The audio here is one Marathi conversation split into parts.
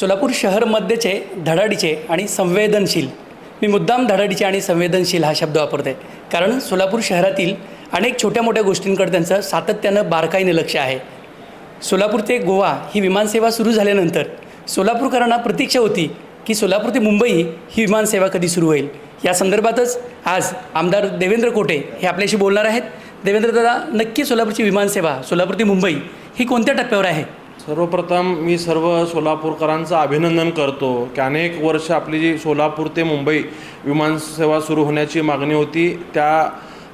सोलापूर शहरमध्येचे धडाडीचे आणि संवेदनशील मी मुद्दाम धडाडीचे आणि संवेदनशील हा शब्द वापरते कारण सोलापूर शहरातील अनेक छोट्या मोठ्या गोष्टींकडे त्यांचं सातत्यानं बारकाईने लक्ष आहे. सोलापूर ते गोवा ही विमानसेवा सुरू झाल्यानंतर सोलापूरकरांना प्रतीक्षा होती की सोलापूर ते मुंबई ही विमानसेवा कधी सुरू होईल. या संदर्भातच आज आमदार देवेंद्र कोटे हे आपल्याशी बोलणार आहेत. देवेंद्र दादा नक्की सोलापूरची विमानसेवा सोलापूर ते मुंबई ही कोणत्या टप्प्यावर आहे? सर्वप्रथम मी सर्व सोलापूरकरांचं अभिनंदन करतो की अनेक वर्ष आपली जी सोलापूर ते मुंबई विमानसेवा सुरू होण्याची मागणी होती त्या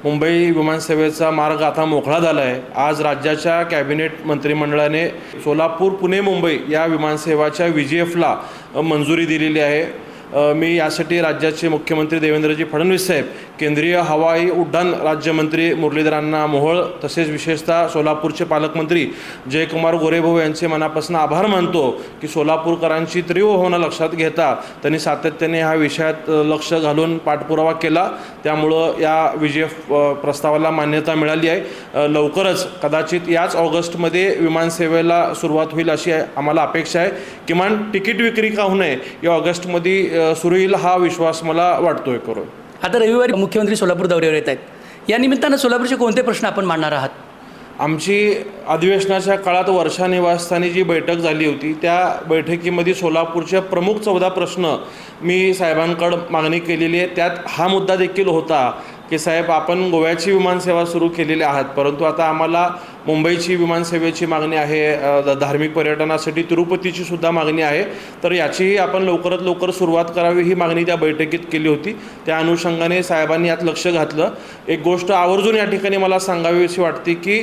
मुंबई विमानसेवेचा मार्ग आता मोकळा झाला आहे आज राज्याच्या कॅबिनेट मंत्रिमंडळाने सोलापूर पुणे मुंबई या विमानसेवाच्या व्ही जी एफला मंजुरी दिलेली आहे. मी यासाठी राज्याचे मुख्यमंत्री देवेंद्रजी फडणवीस साहेब केंद्रीय हवाई उड्डाण राज्यमंत्री मुरलीधरांना मोहोळ तसेच विशेषतः सोलापूरचे पालकमंत्री जयकुमार गोरेभाऊ यांचे मनापासून आभार मानतो की सोलापूरकरांची तीव्र भावना लक्षात घेता त्यांनी सातत्याने ह्या विषयात लक्ष घालून पाठपुरावा केला. त्यामुळं या विजय प्रस्तावाला मान्यता मिळाली आहे. लवकरच कदाचित याच ऑगस्टमध्ये विमानसेवेला सुरुवात होईल अशी आम्हाला अपेक्षा आहे. किमान तिकीट विक्री का होऊ नये या ऑगस्टमध्ये सुरू होईल हा विश्वास मला वाटतोय करून. आता रविवारी मुख्यमंत्री सोलापूर दौऱ्यावर येत आहेत. या निमित्तानं सोलापूरचे कोणते प्रश्न आपण मांडणार आहात? आमची अधिवेशनाच्या काळात वर्षा निवासस्थानी जी बैठक झाली होती त्या बैठकीमध्ये सोलापूरचे प्रमुख चौदा प्रश्न मी साहेबांकडं मागणी केलेली आहे. त्यात हा मुद्दा देखील होता की साहेब आपण गोव्याची विमानसेवा सुरू केलेली आहात परंतु आता आम्हाला मुंबईची विमानसेवेची मागणी आहे धार्मिक पर्यटनासाठी तिरुपतीची सुद्धा मागणी आहे. तर याचीही आपण लवकरात लवकर सुरुवात करावी ही मागणी त्या बैठकीत केली होती. त्या अनुषंगाने साहेबांनी यात लक्ष घातलं. एक गोष्ट आवर्जून या ठिकाणी मला सांगावी अशी वाटते की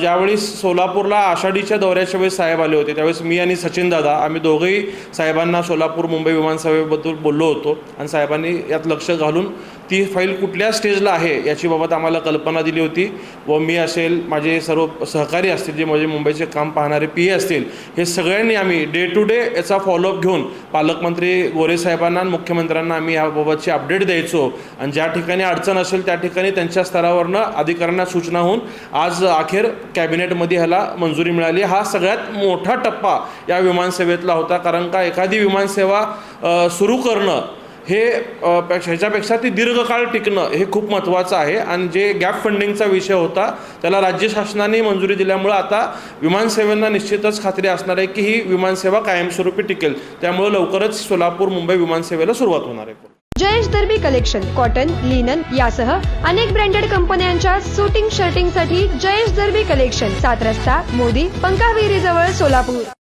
ज्यावेळी सोलापूरला आषाढीच्या दौऱ्याच्या वेळेस साहेब आले होते त्यावेळेस मी आणि सचिन दादा आम्ही दोघंही साहेबांना सोलापूर मुंबई विमानसेवेबद्दल बोललो होतो. आणि साहेबांनी यात लक्ष घालून ती फाईल कुठल्या स्टेजला आहे याची बाबत आम्हाला कल्पना दिली होती व मी असेल माझे सर्व सहकारी असतील जे माझे मुंबईचे काम पाहणारे पी ए असतील हे सगळ्यांनी आम्ही डे टू डे याचा फॉलोअप घेऊन पालकमंत्री गोरेसाहेबांना आणि मुख्यमंत्र्यांना आम्ही याबाबतची अपडेट द्यायचो. आणि ज्या ठिकाणी अडचण असेल त्या ठिकाणी त्यांच्या स्तरावरनं अधिकाऱ्यांना सूचना होऊन आज अखेर कॅबिनेटमध्ये ह्याला मंजुरी मिळाली. हा सगळ्यात मोठा टप्पा या विमानसेवेतला होता. कारण का एखादी विमानसेवा सुरू करणं हे पेक्षा ह्याच्यापेक्षा ती दीर्घकाळ टिकणं हे खूप महत्त्वाचं आहे. आणि जे गॅप फंडिंगचा विषय होता त्याला राज्य शासनाने मंजुरी दिल्यामुळं आता विमानसेवांना निश्चितच खात्री असणार आहे की ही विमानसेवा कायमस्वरूपी टिकेल. त्यामुळं लवकरच सोलापूर मुंबई विमानसेवेला सुरुवात होणार आहे. Jayesh Darbi collection cotton linen यासह अनेक ब्रँडेड कंपन्यांच्या सुटिंग शर्टिंगसाठी जयेश दर्बी कलेक्शन सात रस्ता मोदी पंकाविरी जवळ सोलापूर.